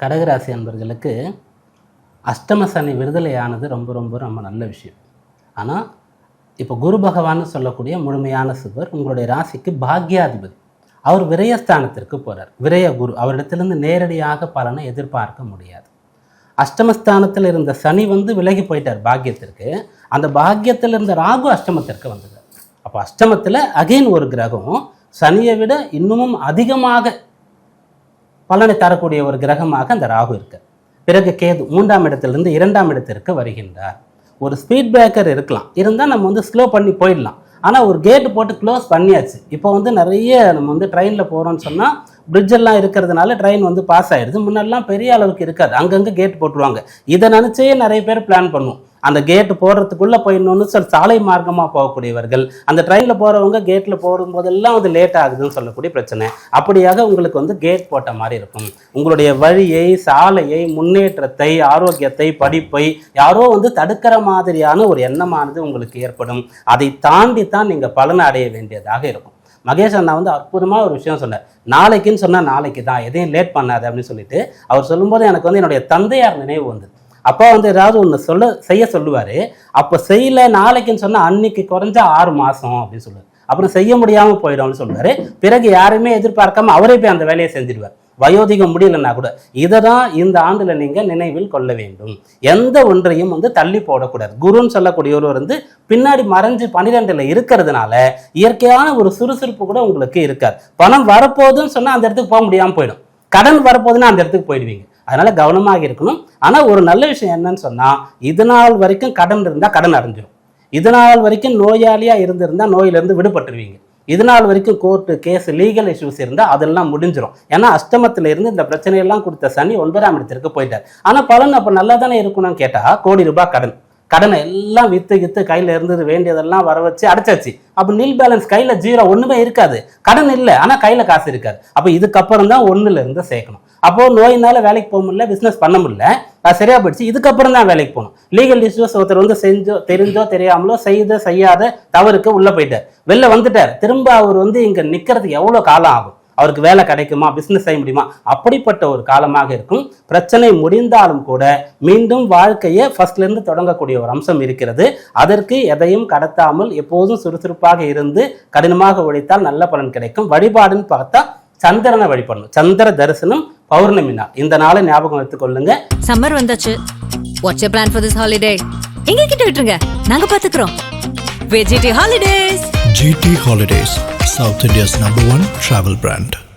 கடகராசி அன்பர்களுக்கு அஷ்டம சனி விடுதலையானது ரொம்ப ரொம்ப ரொம்ப நல்ல விஷயம். ஆனால் இப்போ குரு பகவான்னு சொல்லக்கூடிய முழுமையான சிவர் உங்களுடைய ராசிக்கு பாக்யாதிபதி. அவர் விரயஸ்தானத்திற்கு போகிறார் விரய குரு அவரிடத்திலிருந்து நேரடியாக பலனை எதிர்பார்க்க முடியாது. அஷ்டமஸ்தானத்தில் இருந்த சனி வந்து விலகி போயிட்டார் பாக்கியத்திற்கு அந்த பாக்கியத்தில் இருந்த ராகு அஷ்டமத்திற்கு வந்தது அப்போ அஷ்டமத்தில் அகைன் ஒரு கிரகம் சனியை விட இன்னமும் அதிகமாக பலனை தரக்கூடிய ஒரு கிரகமாக அந்த ராகு இருக்கு பிறகு கேது மூன்றாம் இடத்திலிருந்து இரண்டாம் இடத்திற்கு வருகின்றார். ஒரு ஸ்பீட் பிரேக்கர் இருக்கலாம். இருந்தால் நம்ம வந்து ஸ்லோ பண்ணி போயிடலாம். ஆனால் ஒரு கேட்டு போட்டு க்ளோஸ் பண்ணியாச்சு. இப்போ வந்து நிறைய நம்ம வந்து ட்ரெயினில் போகிறோம்னு சொன்னால் பிரிட்ஜெல்லாம் இருக்கிறதுனால ட்ரெயின் வந்து பாஸ் ஆயிடுது முன்னெல்லாம் பெரிய அளவுக்கு இருக்காது. அங்கங்கே கேட் போட்டுருவாங்க. இதை நினச்சே நிறைய பேர் பிளான் பண்ணுவோம் அந்த கேட்டு போடுறதுக்குள்ளே போயிடணும்னு சொல் சாலை மார்க்கமாக போகக்கூடியவர்கள். அந்த ட்ரெயினில் போகிறவங்க கேட்டில் போடும்போதெல்லாம் அது லேட் ஆகுதுன்னு சொல்லக்கூடிய பிரச்சனை. அப்படியாக உங்களுக்கு வந்து கேட் போட்ட மாதிரி இருக்கும். உங்களுடைய வழியை சாலையை முன்னேற்றத்தை ஆரோக்கியத்தை படிப்பை யாரோ வந்து தடுக்கிற மாதிரியான ஒரு எண்ணமானது உங்களுக்கு ஏற்படும். அதை தாண்டி தான் நீங்கள் பலனை அடைய வேண்டியதாக இருக்கும். மகேஷ் அண்ணா வந்து அற்புதமாக ஒரு விஷயம் சொன்னார். நாளைக்குன்னு சொன்னால் நாளைக்கு தான் எதையும் லேட் பண்ணாது அப்படின்னு சொல்லிட்டு அவர் சொல்லும்போது எனக்கு வந்து என்னுடைய தந்தையார் நினைவு வந்தது. அப்பா வந்து ஏதாவது ஒன்று சொல்ல செய்ய சொல்லுவார். அப்போ செய்யல நாளைக்குன்னு சொன்னால் அன்னைக்கு குறைஞ்சா ஆறு மாதம் அப்படின்னு சொல்லுவார். அப்புறம் செய்ய முடியாமல் போயிடும்னு சொல்லுவார். பிறகு யாருமே எதிர்பார்க்காம அவரே போய் அந்த வேலையை செஞ்சிடுவார் வயோதிகம் முடியலன்னா கூட இதை தான் இந்த ஆண்டுல நீங்க நினைவில் கொள்ள வேண்டும். எந்த ஒன்றையும் வந்து தள்ளி போடக்கூடாது. குருன்னு சொல்லக்கூடியவர் வந்து பின்னாடி மறைஞ்சு பன்னிரெண்டுல இருக்கிறதுனால இயற்கையான ஒரு சுறுசுறுப்பு கூட உங்களுக்கு இருக்காது. பணம் வரப்போகுதுன்னு சொன்னால் அந்த இடத்துக்கு போக முடியாமல் போயிடும். கடன் வரப்போகுதுன்னா அந்த இடத்துக்கு போயிடுவீங்க. அதனால கவனமாக இருக்கணும். ஆனால் ஒரு நல்ல விஷயம் என்னன்னு சொன்னால் இது நாள் வரைக்கும் கடன் இருந்தால் கடன் அடைஞ்சிடும் இது நாள் வரைக்கும் நோயாளியாக இருந்திருந்தால் நோயிலிருந்து விடுபட்டுருவீங்க. இது நாள் வரைக்கும் கோர்ட்டு கேஸ் லீகல் இஷ்யூஸ் இருந்தால் அதெல்லாம் முடிஞ்சிடும் ஏன்னா அஷ்டமத்தில் இருந்து இந்த பிரச்சனையெல்லாம் கொடுத்த சனி ஒன்பதாம் இடத்திற்கு போயிட்டார். ஆனால் பலன் அப்போ நல்லா தானே இருக்கணும்னு கேட்டால் கோடி ரூபாய் கடன். கடனை எல்லாம் வித்து கித்து கையில் இருந்தது வேண்டியதெல்லாம் வர வச்சு அடைச்சாச்சு. அப்போ நில் பேலன்ஸ் கையில் ஜீரோ ஒன்றுமே இருக்காது. கடன் இல்லை ஆனால் கையில் காசு இருக்காது. அப்போ இதுக்கப்புறம் தான் ஒன்றுல இருந்து சேர்க்கணும். அப்போ நோயினால வேலைக்கு போக முடியல பிஸ்னஸ் பண்ண முடியல. அது சரியா போயிடுச்சு. இதுக்கப்புறம் தான் வேலைக்கு போகணும். லீகல் இஷ்யூஸ் ஒருத்தர் வந்து செஞ்சோ தெரிஞ்சோ தெரியாமலோ செய்த செய்யாத தவறுக்கு உள்ள போயிட்டார். வெளில வந்துட்டார். திரும்ப அவர் வந்து இங்க நிக்கிறதுக்கு எவ்வளவு காலம் ஆகும்? அவருக்கு வேலை கிடைக்குமா? பிஸ்னஸ் செய்ய முடியுமா? அப்படிப்பட்ட ஒரு காலமாக இருக்கும். பிரச்சனை முடிந்தாலும் கூட மீண்டும் வாழ்க்கையை ஃபர்ஸ்ட்லேருந்து தொடங்கக்கூடிய ஒரு அம்சம் இருக்கிறது. அதற்கு எதையும் கடத்தாமல் எப்போதும் சுறுசுறுப்பாக இருந்து கடினமாக உழைத்தால் நல்ல பலன் கிடைக்கும். வழிபாடுன்னு பார்த்தா சந்திரனை வழிபடணும். சந்திர தரிசனம் பௌர்ணமி நாள். இந்த நாளை ஞாபகம் வைத்துக் கொள்ளுங்க. சம்மர் வந்தாச்சு. What's you plan for this holiday எங்க கிட்ட விட்டுருங்க. நாங்க பாத்துக்கிறோம். VGT holidays GT Holidays, South India's number one travel brand.